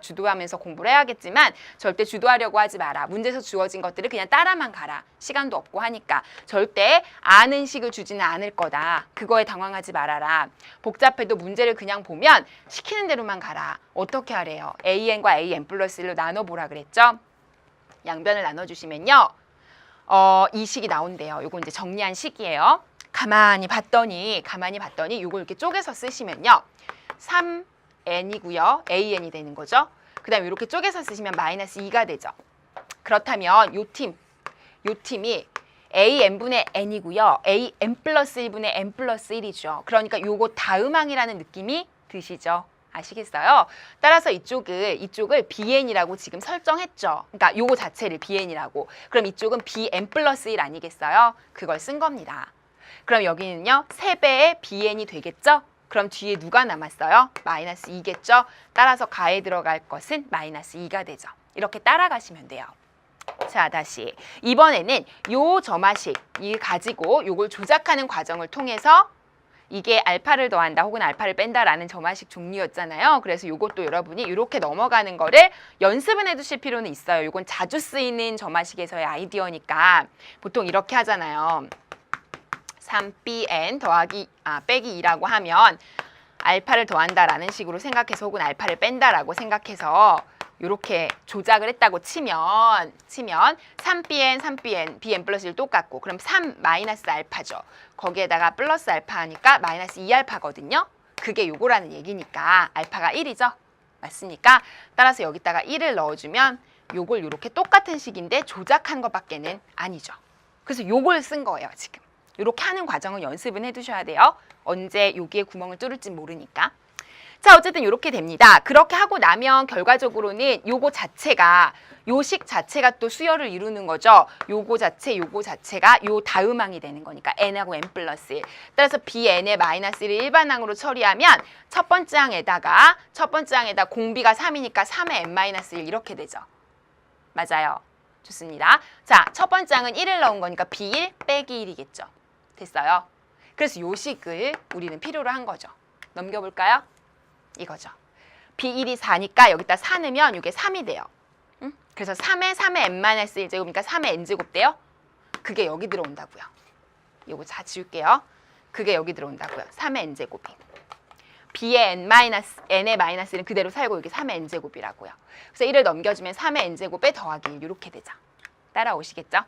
주도하면서 공부를 해야겠지만 절대 주도하려고 하지 마라. 문제에서 주어진 것들을 그냥 따라만 가라. 시간도 없고 하니까 절대 아는 식을 주지는 않을 거다. 그거에 당황하지 말아라. 복잡해도 문제를 그냥 보면 시키는 대로만 가라. 어떻게 하래요? AN과 AN 플러스 1로 나눠보라 그랬죠? 양변을 나눠주시면요. 어, 이 식이 나온대요. 요거 이제 정리한 식이에요. 가만히 봤더니 가만히 봤더니 요걸 이렇게 쪼개서 쓰시면요. 3n이고요. an이 되는 거죠. 그 다음에 이렇게 쪼개서 쓰시면 마이너스 2가 되죠. 그렇다면 요 팀, 요 팀이 an분의 n이고요. an 플러스 1분의 n 플러스 1이죠. 그러니까 요거 다음항이라는 느낌이 드시죠. 아시겠어요? 따라서 이쪽을 이쪽을 bn이라고 지금 설정했죠. 그러니까 요거 자체를 bn이라고. 그럼 이쪽은 bn 플러스 1 아니겠어요? 그걸 쓴 겁니다. 그럼 여기는요. 3배의 bn이 되겠죠? 그럼 뒤에 누가 남았어요? 마이너스 2겠죠? 따라서 가에 들어갈 것은 마이너스 2가 되죠. 이렇게 따라가시면 돼요. 자, 다시. 이번에는 요 점화식 이 가지고 요걸 조작하는 과정을 통해서 이게 알파를 더한다 혹은 알파를 뺀다라는 점화식 종류였잖아요. 그래서 요것도 여러분이 이렇게 넘어가는 거를 연습은 해두실 필요는 있어요. 요건 자주 쓰이는 점화식에서의 아이디어니까 보통 이렇게 하잖아요. 3bn 더하기 아 빼기 2라고 하면 알파를 더한다라는 식으로 생각해서 혹은 알파를 뺀다라고 생각해서 이렇게 조작을 했다고 치면 치면 3bn 3bn bn 플러스 1 똑같고 그럼 3 마이너스 알파죠. 거기에다가 플러스 알파 하니까 마이너스 2알파거든요. 그게 요거라는 얘기니까 알파가 1이죠. 맞습니까? 따라서 여기다가 1을 넣어주면 요걸 이렇게 똑같은 식인데 조작한 것밖에는 아니죠. 그래서 요걸 쓴 거예요 지금. 이렇게 하는 과정을 연습은 해두셔야 돼요. 언제 여기에 구멍을 뚫을지 모르니까. 자, 어쨌든 이렇게 됩니다. 그렇게 하고 나면 결과적으로는 요거 자체가 요식 자체가 또 수열을 이루는 거죠. 요거 자체, 요거 자체가 요 다음항이 되는 거니까 n하고 n 플러스 1. 따라서 bn의 마이너스 1을 일반항으로 처리하면 첫 번째 항에다가 첫 번째 항에다 공비가 3이니까 3의 n 마이너스 1 이렇게 되죠. 맞아요. 좋습니다. 자, 첫 번째 항은 1을 넣은 거니까 b1 빼기 1이겠죠. 됐어요. 그래서 요 식을 우리는 필요로 한 거죠. 넘겨볼까요? 이거죠. B1이 4니까 여기다 4 넣으면 이게 3이 돼요. 응? 그래서 3에 3의 n-1제곱이니까 3의 n제곱 돼요. 그게 여기 들어온다고요. 요거 다 지울게요. 그게 여기 들어온다고요. 3의 n제곱이. b의 n 마이너스 n의 마이너스는 그대로 살고 여기 3의 n제곱이라고요. 그래서 1을 넘겨주면 3의 n제곱에 더하기 1 이렇게 되죠. 따라오시겠죠?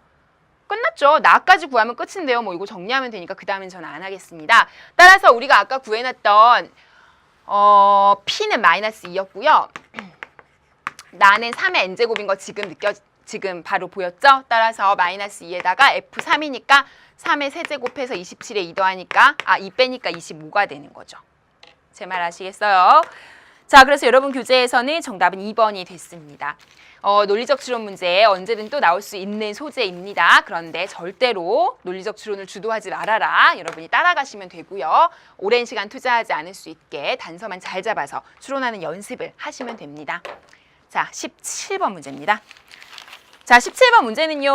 끝났죠. 나까지 구하면 끝인데요. 뭐 이거 정리하면 되니까 그 다음엔 저는 안 하겠습니다. 따라서 우리가 아까 구해놨던 어, P는 마이너스 2였고요. 나는 3의 n제곱인 거 지금 느껴 지금 바로 보였죠? 따라서 마이너스 2에다가 F3이니까 3의 세제곱해서 27에 2 더하니까 아, 2 빼니까 25가 되는 거죠. 제 말 아시겠어요? 자, 그래서 여러분 교재에서는 정답은 2번이 됐습니다. 어, 논리적 추론 문제에 언제든 또 나올 수 있는 소재입니다. 그런데 절대로 논리적 추론을 주도하지 말아라. 여러분이 따라가시면 되고요. 오랜 시간 투자하지 않을 수 있게 단서만 잘 잡아서 추론하는 연습을 하시면 됩니다. 자, 17번 문제입니다. 자, 17번 문제는요.